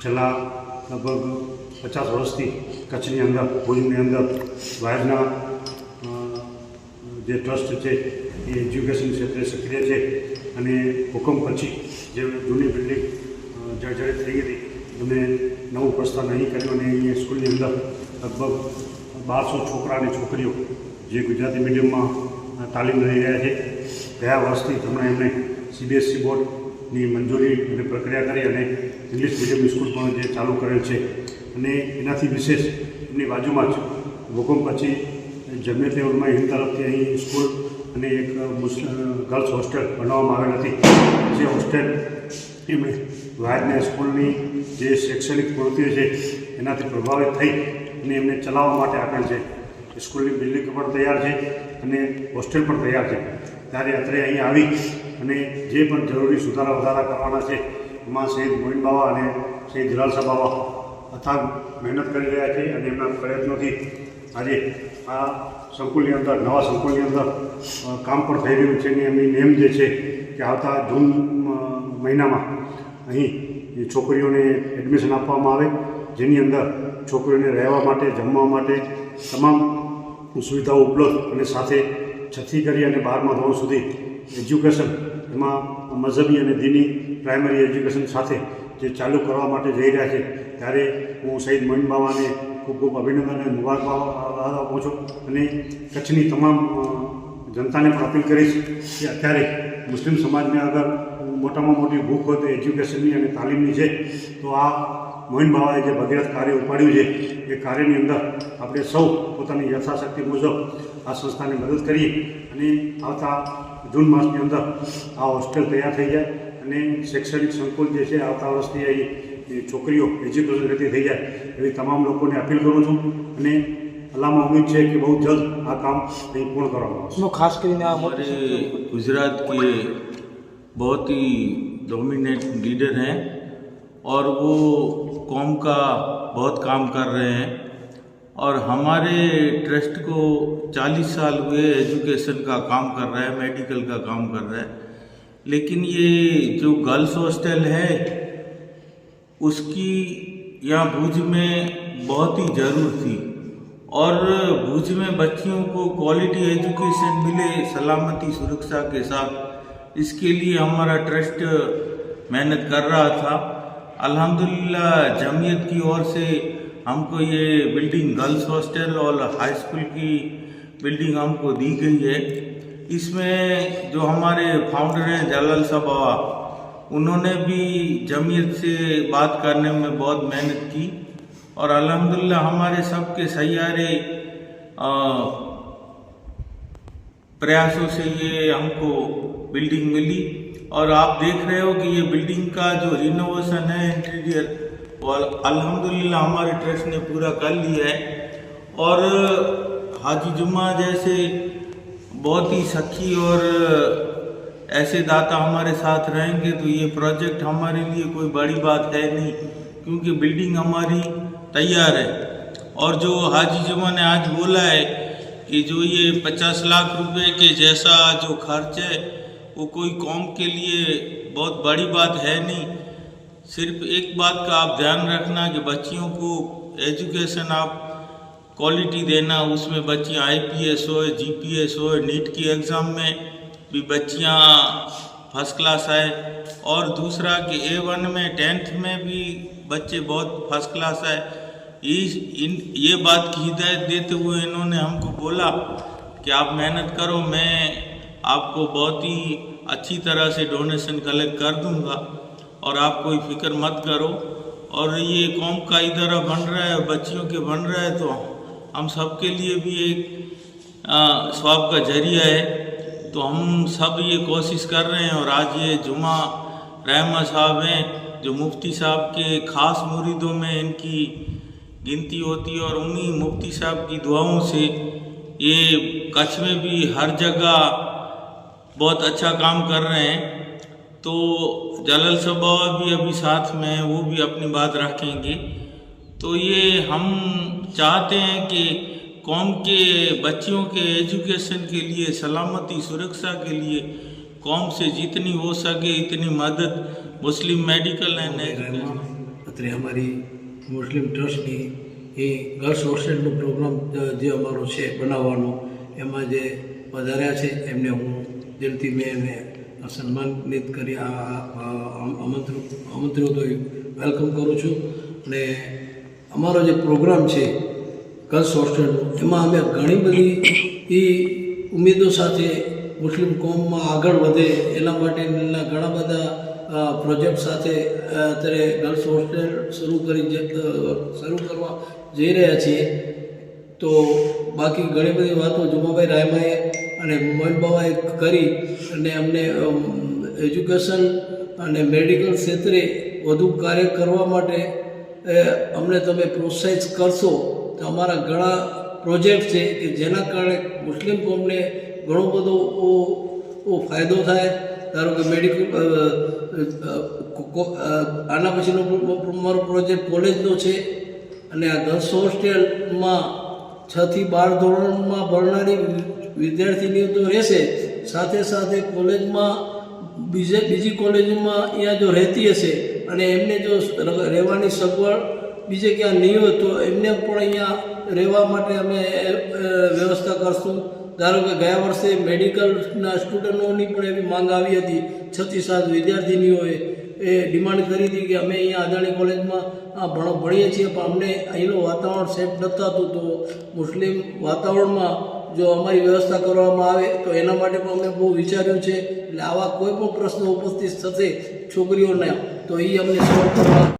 છેલ્લા લગભગ પચાસ વર્ષથી કચ્છની અંદર, ભુજની અંદર વાયરના જે ટ્રસ્ટ છે, એ એજ્યુકેશન ક્ષેત્રે સક્રિય છે અને હુકમ પછી જે જૂની બિલ્ડિંગ જર્જરિત થઈ હતી એમને નવું પ્રસ્થાન અહીં કર્યું અને અહીંયા સ્કૂલની અંદર લગભગ બારસો છોકરા અને છોકરીઓ જે ગુજરાતી મીડિયમમાં તાલીમ લઈ રહ્યા છે. ગયા વર્ષથી હમણાં એમણે સીબીએસસી બોર્ડની મંજૂરી અને પ્રક્રિયા કરી અને ઇંગ્લિશ મીડિયમ સ્કૂલ પણ જે ચાલુ કરેલ છે. અને એનાથી વિશેષ એમની બાજુમાં જ ભૂકંપ પછી જમિયતે ઉલમા હિન્દ તરફથી અહીં સ્કૂલ અને એક ગર્લ્સ હોસ્ટેલ બનાવવામાં આવેલ હતી. જે હોસ્ટેલ એમણે વાયદના સ્કૂલની જે શૈક્ષણિક પ્રવૃત્તિઓ છે એનાથી પ્રભાવિત થઈ અને એમને ચલાવવા માટે આપેલ છે. સ્કૂલની બિલ્ડિંગ પણ તૈયાર છે અને હોસ્ટેલ પણ તૈયાર છે. ત્યારે અત્રે અહીં આવી અને જે પણ જરૂરી સુધારા વધારા કરવાના છે, એમાં શહીદ મોહિન બાવા અને શહીદ જલાલસા બાવા અથાગ મહેનત કરી રહ્યા છે અને એમના પ્રયત્નોથી આજે આ સંકુલની અંદર, નવા સંકુલની અંદર કામ પણ થઈ રહ્યું છે અને એમની નેમ જે છે કે આવતા જૂન મહિનામાં અહીં છોકરીઓને એડમિશન આપવામાં આવે, જેની અંદર છોકરીઓને રહેવા માટે, જમવા માટે તમામ સુવિધાઓ ઉપલબ્ધ અને સાથે છથી કરી અને બારમા ધોરણ સુધી એજ્યુકેશન, એમાં મઝહબી અને દીની પ્રાઇમરી એજ્યુકેશન સાથે જે ચાલુ કરવા માટે જઈ રહ્યા છે, ત્યારે હું શહીદ મોહિન બાવાને ખૂબ ખૂબ અભિનંદન અને મુબારકબાદ આપું છું અને કચ્છની તમામ જનતાને પણ અપીલ કરીશ કે અત્યારે મુસ્લિમ સમાજને અગર મોટામાં મોટી ભૂખ હોય તો એજ્યુકેશનની અને તાલીમની છે, તો આ મોઇન બાવાએ જે ભગીરથ કાર્ય ઉપાડ્યું છે એ કાર્યની અંદર આપણે સૌ પોતાની યથાશક્તિ મુજબ આ સંસ્થાને મદદ કરીએ અને આવતા જૂન માસની અંદર આ હોસ્ટેલ તૈયાર થઈ જાય અને શૈક્ષણિક સંકુલ જે છે આવતા વર્ષથી અહીં એ છોકરીઓ એજ્યુકેશન રીતે થઈ જાય એવી તમામ લોકોને અપીલ કરું છું અને અલ્લાહમાં ઉમ્મીદ છે કે બહુ જલ્દ આ કામ અહીં પૂર્ણ કરવામાં આવશે નો ખાસ કરીને આ મોટી हमारे गुजरात के बहुत ही डोमिनेट लीडर हैं और वो कौम का बहुत काम कर रहे हैं। और हमारे ट्रस्ट को 40 साल हुए एजुकेशन का काम कर रहा है, मेडिकल का काम कर रहा है। लेकिन ये जो गर्ल्स हॉस्टल है, उसकी यहाँ भुज में बहुत ही ज़रूर थी। और भुज में बच्चियों को क्वालिटी एजुकेशन मिले सलामती सुरक्षा के साथ, इसके लिए हमारा ट्रस्ट मेहनत कर रहा था। अल्हम्दुलिल्लाह, जमीयत की ओर से हमको ये बिल्डिंग गर्ल्स हॉस्टल और हाई स्कूल की बिल्डिंग हमको दी गई है। इसमें जो हमारे फाउंडर हैं जलाल साहब, उन्होंने भी जमीयत से बात करने में बहुत मेहनत की और अल्हम्दुलिल्लाह हमारे सबके सैारे प्रयासों से ये हमको बिल्डिंग मिली। और आप देख रहे हो कि ये बिल्डिंग का जो रिनोवेशन है इंटीरियर अल- अल्हम्दुलिल्लाह हमारे ट्रस्ट ने पूरा कर लिया है। और हाजी जुम्मा जैसे बहुत ही सखी और ऐसे दाता हमारे साथ रहेंगे तो ये प्रोजेक्ट हमारे लिए कोई बड़ी बात है नहीं, क्योंकि बिल्डिंग हमारी तैयार है। और जो हाजी जुमा ने आज बोला है कि जो ये पचास लाख रुपए के जैसा जो खर्च है वो कोई कौम के लिए बहुत बड़ी बात है नहीं। सिर्फ़ एक बात का आप ध्यान रखना कि बच्चियों को एजुकेशन आप क्वालिटी देना, उसमें बच्चियाँ आईपीएस हो जीपीएस हो नीट की एग्ज़ाम में भी बच्चियाँ फ़र्स्ट क्लास आए। और दूसरा कि ए वन में, टेंथ में भी बच्चे बहुत फ़र्स्ट क्लास आए। इस, इन, ये बात की हिदायत देते हुए इन्होंने हमको बोला कि आप मेहनत करो, मैं आपको बहुत ही अच्छी तरह से डोनेशन कलेक्ट कर दूँगा और आप कोई फ़िक्र मत करो। और ये कौम का इधर बन रहा है, बच्चियों के बन रहा है तो हम सब के लिए भी एक स्वाब का ज़रिया है। तो हम सब ये कोशिश कर रहे हैं और आज ये जुमा रहमा साहब हैं, जो मुफ्ती साहब के ख़ास मुरीदों में इनकी गिनती होती है और उन्हीं मुफ्ती साहब की दुआओं से ये कच्छ में भी हर जगह बहुत अच्छा काम कर रहे हैं तो जलाल सबा भी अभी साथ में हैं वो भी अपनी बात रखेंगे तो ये हम चाहते हैं कि कौम के बच्चियों के एजुकेशन के लिए सलामती सुरक्षा के लिए कौम से जितनी हो सके इतनी मदद मुस्लिम मेडिकल एंड एजुकेशन અત્રે અમારી મુસ્લિમ ટ્રસ્ટની એ ગર્લ્સ હોસ્ટેલનો પ્રોગ્રામ જે અમારો છે બનાવવાનો એમાં જે વધાર્યા છે એમને હું દિલથી મેં એને સન્માનિત કરી આમંત્રિત આ આમંત્રણ આમંત્રણ તો વેલકમ કરું છું. અને અમારો જે પ્રોગ્રામ છે, ગર્લ્સ હોસ્ટેલનો એમાં અમે ઘણી બધી એ ઉમેદો સાથે મુસ્લિમ કોમમાં આગળ વધે, એના માટેના ઘણા બધા પ્રોજેક્ટ સાથે અત્યારે ગર્લ્સ હોસ્ટેલ શરૂ કરી શરૂ કરવા જઈ રહ્યા છીએ. તો બાકી ઘણી બધી વાતો જુમાભાઈ રાયમાએ અને મોહન બાબાએ કરી અને અમને એજ્યુકેશન અને મેડિકલ ક્ષેત્રે વધુ કાર્ય કરવા માટે અમને તમે પ્રોત્સાહિત કરશો તો અમારા ઘણા પ્રોજેક્ટ છે કે જેના કારણે મુસ્લિમ કોમને ઘણો બધો ફાયદો થાય. ધારો કે મેડિકલ આના પછીનો મારો પ્રોજેક્ટ કોલેજનો છે અને આ ગર્લ્સ હોસ્ટેલમાં છથી બાર ધોરણમાં ભણનારી વિદ્યાર્થીનીઓ તો રહેશે. સાથે સાથે કોલેજમાં બીજે, બીજી કોલેજમાં અહીંયા જો રહેતી હશે અને એમને જો રહેવાની સગવડ બીજે ક્યાં નહીં હોય, તો એમને પણ અહીંયા રહેવા માટે અમે વ્યવસ્થા કરશું. ધારો કે ગયા વર્ષે મેડિકલના સ્ટુડન્ટોની પણ એવી માંગ આવી હતી. છત્રીસ સાત વિદ્યાર્થીનીઓએ એ ડિમાન્ડ કરી હતી કે અમે અહીંયા અદાણી કોલેજમાં ભણો, ભણીએ છીએ. પણ અમને અહીંનું વાતાવરણ સેફ નથી થતું તો મુસ્લિમ વાતાવરણમાં જો અમારી વ્યવસ્થા કરવામાં આવે, તો એના માટે પણ અમે બહુ વિચાર્યું છે. એટલે આવા કોઈ પણ પ્રશ્નો ઉપસ્થિત થશે છોકરીઓના, તો એ અમને સોલ્વ કરવા